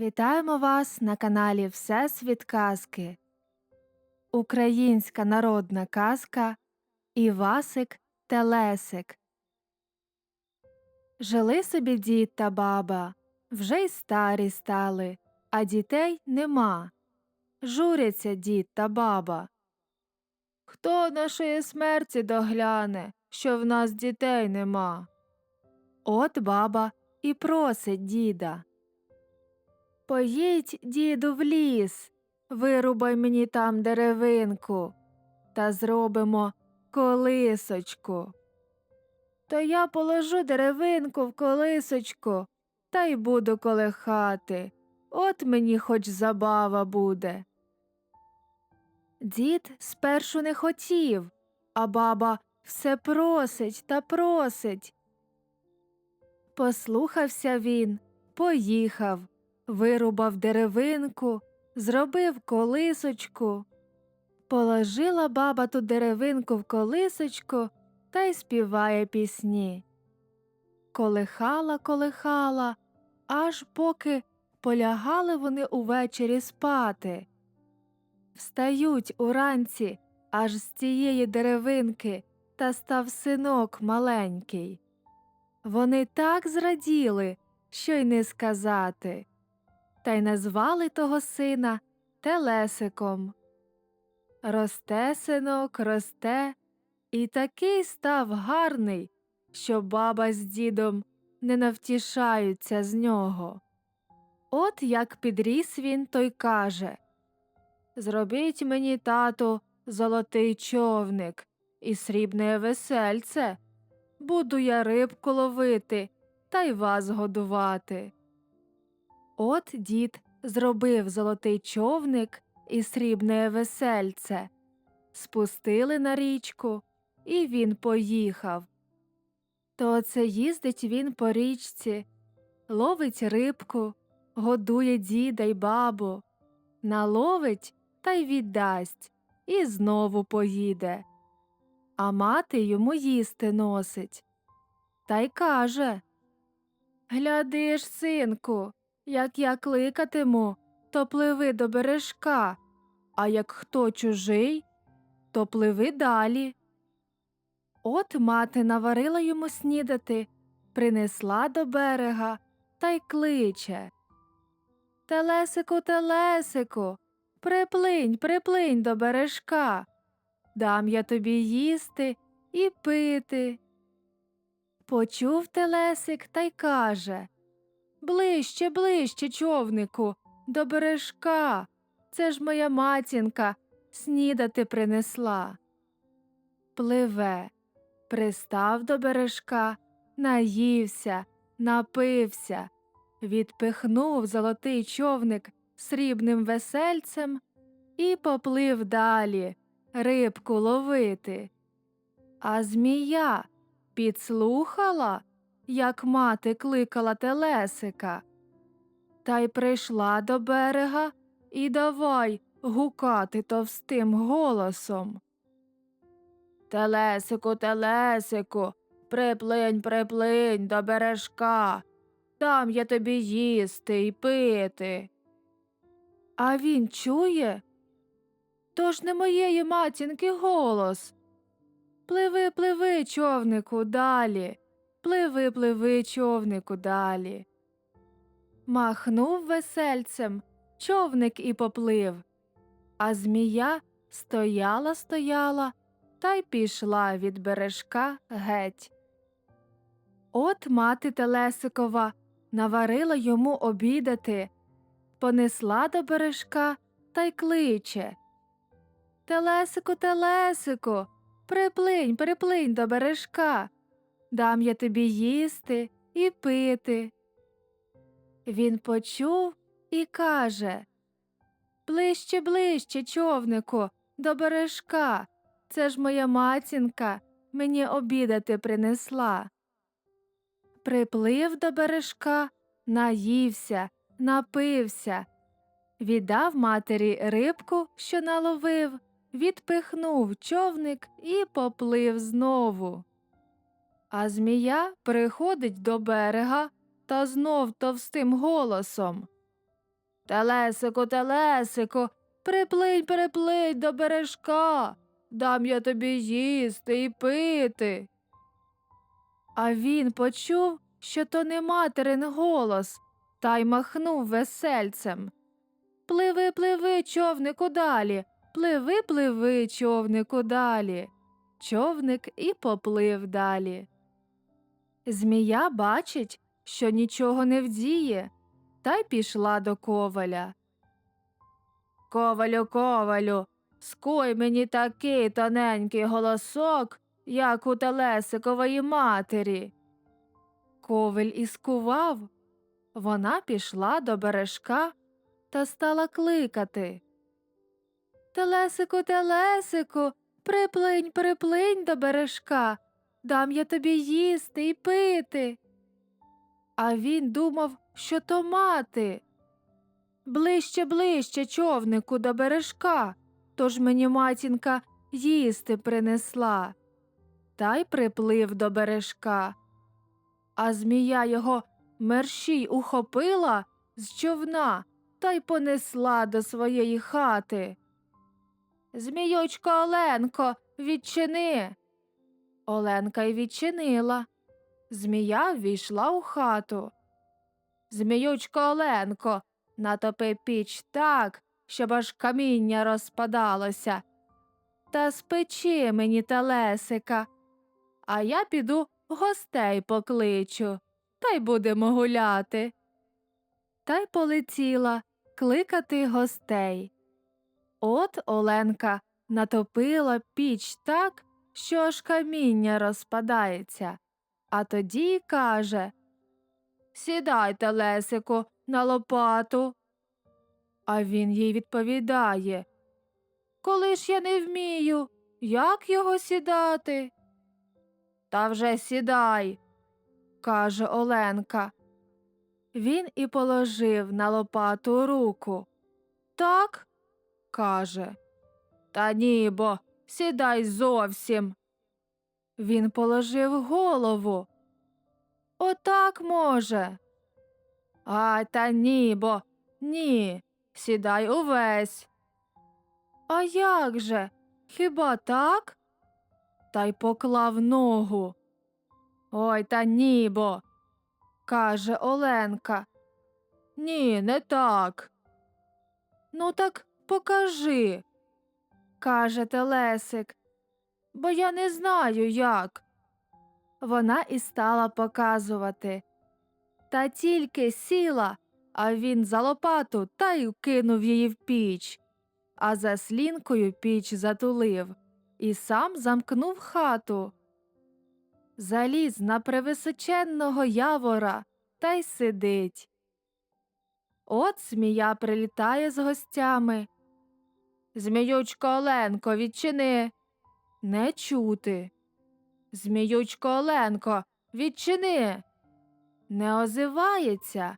Вітаємо вас на каналі Всесвіт Казки. Українська народна казка Івасик Телесик. Жили собі дід та баба, вже й старі стали, а дітей нема. Журяться дід та баба. Хто нашої смерті догляне, що в нас дітей нема? От баба і просить діда. Поїдь, діду, в ліс, вирубай мені там деревинку та зробимо колисочку. То я положу деревинку в колисочку та й буду колихати. От мені хоч забава буде. Дід спершу не хотів, а баба все просить та просить. Послухався він, поїхав вирубав деревинку, зробив колисочку. Положила баба ту деревинку в колисочку та й співає пісні. Колихала, колихала, аж поки полягали вони увечері спати. Встають уранці аж з цієї деревинки та став синок маленький. Вони так зраділи, що й не сказати та й назвали того сина Телесиком. Росте синок, росте, і такий став гарний, що баба з дідом не навтішаються з нього. От як підріс він, той каже Зробіть мені, тату, золотий човник і срібне весельце. Буду я рибку ловити та й вас годувати. От дід зробив золотий човник і срібне весельце, спустили на річку, і він поїхав. То оце їздить він по річці, ловить рибку, годує діда й бабу, наловить та й віддасть, і знову поїде. А мати йому їсти носить. Та й каже Гляди ж, синку, як я кликатиму, то пливи до бережка, а як хто чужий, то пливи далі. От мати наварила йому снідати, принесла до берега та й кличе. Телесику, телесику, приплинь, приплинь до бережка. Дам я тобі їсти і пити. Почув телесик та й каже Ближче, ближче, човнику, до бережка. Це ж моя матінка снідати принесла. Пливе, пристав до бережка, наївся, напився, відпихнув золотий човник срібним весельцем і поплив далі рибку ловити. А змія підслухала як мати кликала телесика. Та й прийшла до берега і давай гукати товстим голосом. Телесику, телесику, приплинь, приплинь до бережка, там я тобі їсти й пити. А він чує? То ж не моєї матінки голос. Пливи, пливи, човнику, далі. Пливи, пливи, човнику далі. Махнув весельцем, човник і поплив, а змія стояла, стояла та й пішла від бережка геть. От мати Телесикова наварила йому обідати, понесла до бережка та й кличе Телесику, Телесику, приплинь, приплинь до бережка дам я тобі їсти і пити. Він почув і каже Ближче, ближче, човнику, до бережка. Це ж моя матінка мені обідати принесла. Приплив до бережка, наївся, напився, віддав матері рибку, що наловив, відпихнув човник і поплив знову. А змія приходить до берега та знов товстим голосом Телесику, телесику, приплинь, приплинь до бережка, дам я тобі їсти і пити. А він почув, що то не материн голос, та й махнув весельцем. Пливи, пливи, човнику далі, пливи, пливи, човнику далі. Човник і поплив далі. Змія бачить, що нічого не вдіє, та й пішла до коваля. Ковалю, ковалю, скуй мені такий тоненький голосок, як у телесикової матері. Коваль і скував. Вона пішла до бережка та стала кликати. Телесику, телесику, приплинь, приплинь до бережка, дам я тобі їсти і пити. А він думав, що то мати. Ближче, ближче, човнику до бережка, тож мені матінка їсти принесла. Та й приплив до бережка. А змія його мерщій ухопила з човна та й понесла до своєї хати. Зміючко Оленко, відчини. Оленка й відчинила. Змія ввійшла у хату. Зміючко Оленко, натопи піч так, щоб аж каміння розпадалося. Та спечи мені телесика, а я піду гостей покличу, та й будемо гуляти. Та й полетіла кликати гостей. От Оленка натопила піч так, що аж каміння розпадається, а тоді й каже Сідайте, Лесику, на лопату. А він їй відповідає Коли ж я не вмію, як його сідати? Та вже сідай, каже Оленка. Він і положив на лопату руку. Так, каже. Та ні, бо сідай зовсім. Він положив голову. Отак може. А та ні, бо ні, сідай увесь. А як же? Хіба так? Та й поклав ногу. Ой та ні, бо, каже Оленка. Ні, не так. Ну, так покажи, каже Телесик, бо я не знаю як. Вона і стала показувати. Та тільки сіла, а він за лопату та й кинув її в піч, а за слінкою піч затулив і сам замкнув хату. Заліз на превисоченного явора та й сидить. От змія прилітає з гостями. Зміючко Оленко, відчини. Не чути. Зміючко Оленко, відчини. Не озивається.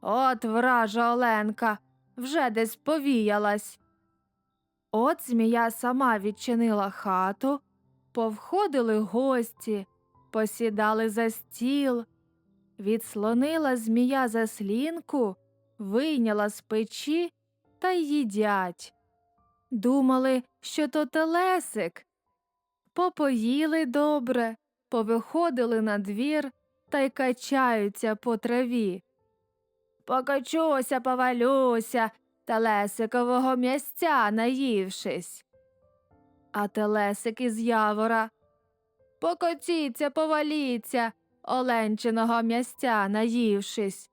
От вража Оленка вже десь повіялась. От змія сама відчинила хату, повходили гості, посідали за стіл, відслонила змія заслінку, вийняла з печі та їдять. Думали, що то телесик. Попоїли добре, повиходили на двір та й качаються по траві. Покачуся, повалюся, телесикового м'ясця наївшись. А телесик із явора. Покотіться, поваліться, оленчиного м'ясця наївшись.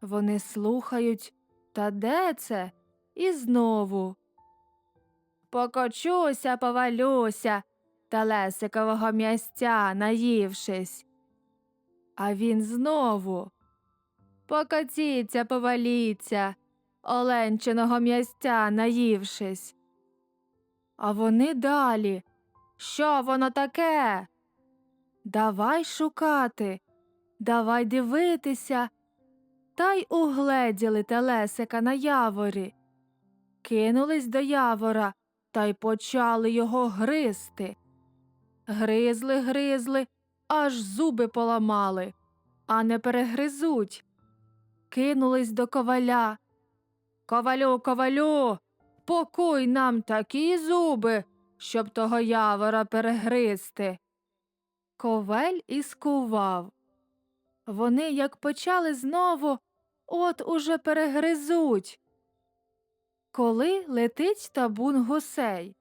Вони слухають, та де це? І знову. Покочуся, повалюся, телесикового м'ясця наївшись. А він знову. Покотіться, поваліться, оленчиного м'ясця наївшись. А вони далі. Що воно таке? Давай шукати, давай дивитися. Та й угледіли телесика на яворі. Кинулись до явора та й почали його гризти. Гризли, гризли, аж зуби поламали, а не перегризуть. Кинулись до коваля, Ковалю, ковалю, покуй нам такі зуби, щоб того явора перегризти. Ковель і скував. Вони, як почали знову, от уже перегризуть. Коли летить табун гусей.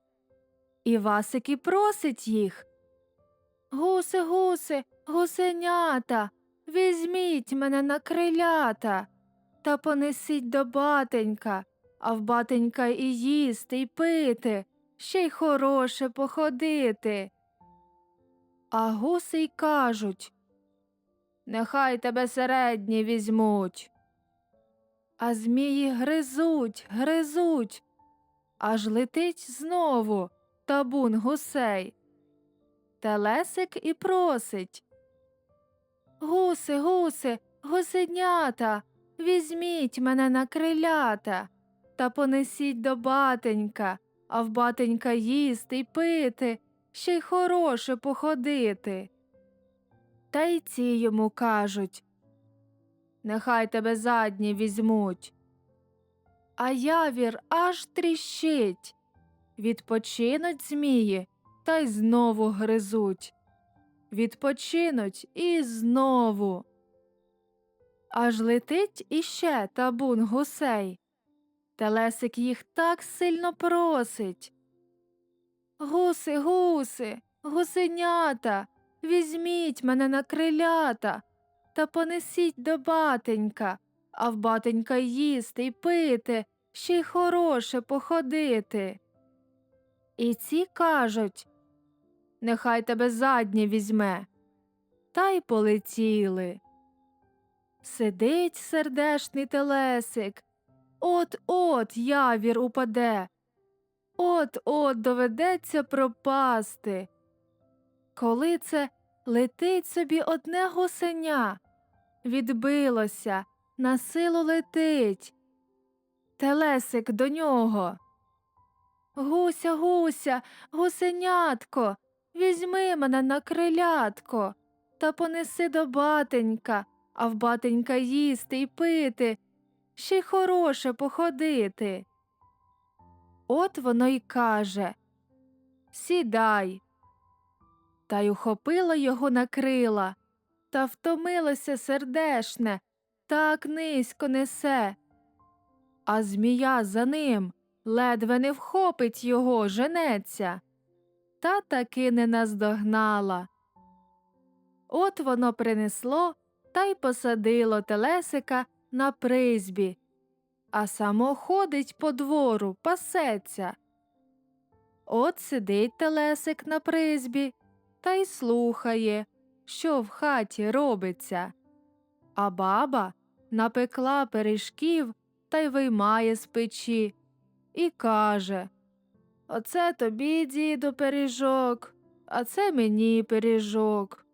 І Васик і просить їх. Гуси, гуси, гусенята, візьміть мене на крилята та понесіть до батенька, а в батенька і їсти, і пити, ще й хороше походити. А гуси й кажуть Нехай тебе середні візьмуть. А змії гризуть, гризуть, аж летить знову табун гусей. Телесик і просить. Гуси, гуси, гусенята, візьміть мене на крилята та понесіть до батенька, а в батенька їсти й пити, ще й хороше походити. Та й ці йому кажуть Нехай тебе задні візьмуть. А явір аж тріщить. Відпочинуть змії та й знову гризуть. Відпочинуть і знову. Аж летить іще табун гусей. Телесик їх так сильно просить. Гуси, гуси, гусенята, візьміть мене на крилята та понесіть до батенька, а в батенька їсти й пити, ще й хороше походити. І ці кажуть Нехай тебе заднє візьме. Та й полетіли. Сидить сердешний телесик. От от явір упаде. От от доведеться пропасти. Коли це летить собі одне гусеня, відбилося, на силу летить. Телесик до нього. Гуся, гуся, гусенятко, візьми мене на крилятко та понеси до батенька, а в батенька їсти й пити, ще й хороше походити. От воно й каже Сідай. Та й ухопила його на крила, та втомилося сердешне, так низько несе. А змія за ним ледве не вхопить його, женеться, та таки не наздогнала. От воно принесло та й посадило телесика на призбі, а само ходить по двору, пасеться. От сидить телесик на призбі та й слухає, що в хаті робиться. А баба напекла пиріжків та й виймає з печі і каже Оце тобі, діду, пиріжок, а це мені пиріжок.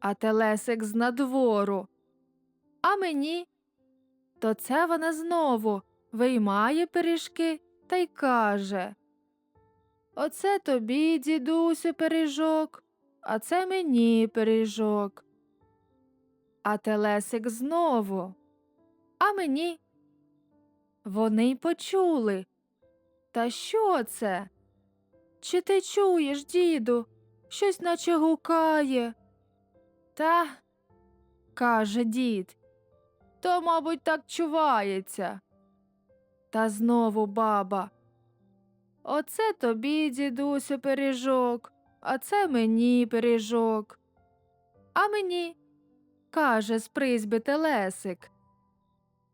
А телесик з надвору. А мені. То це вона знову виймає пиріжки та й каже Оце тобі, дідусю, пиріжок, а це мені пиріжок. А телесик знову. А мені. Вони й почули. Та що це? Чи ти чуєш, діду, щось наче гукає? Та, каже дід, то, мабуть, так чувається. Та знову баба. Оце тобі, дідусю, пиріжок, а це мені пиріжок. А мені, каже з призьби телесик.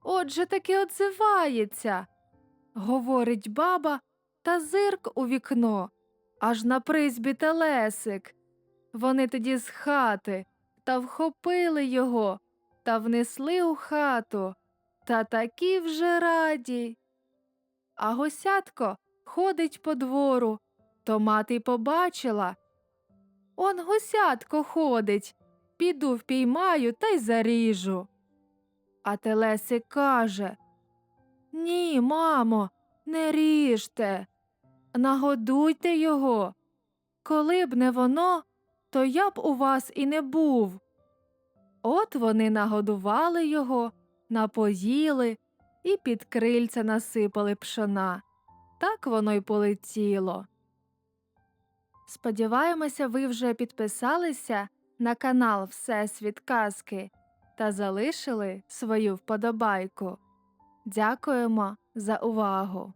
Отже таки отзивається, говорить баба та зирк у вікно, аж на призьбі телесик. Вони тоді з хати та вхопили його та внесли у хату, та такі вже раді. А гусятко ходить по двору, то мати побачила. Он гусятко ходить, піду впіймаю та й заріжу. А Телесик каже Ні, мамо, не ріжте, нагодуйте його. Коли б не воно, то я б у вас і не був. От вони нагодували його, напоїли, і під крильця насипали пшона. Так воно й полетіло. Сподіваємося, ви вже підписалися на канал Всесвіт Казки та залишили свою вподобайку. Дякуємо за увагу!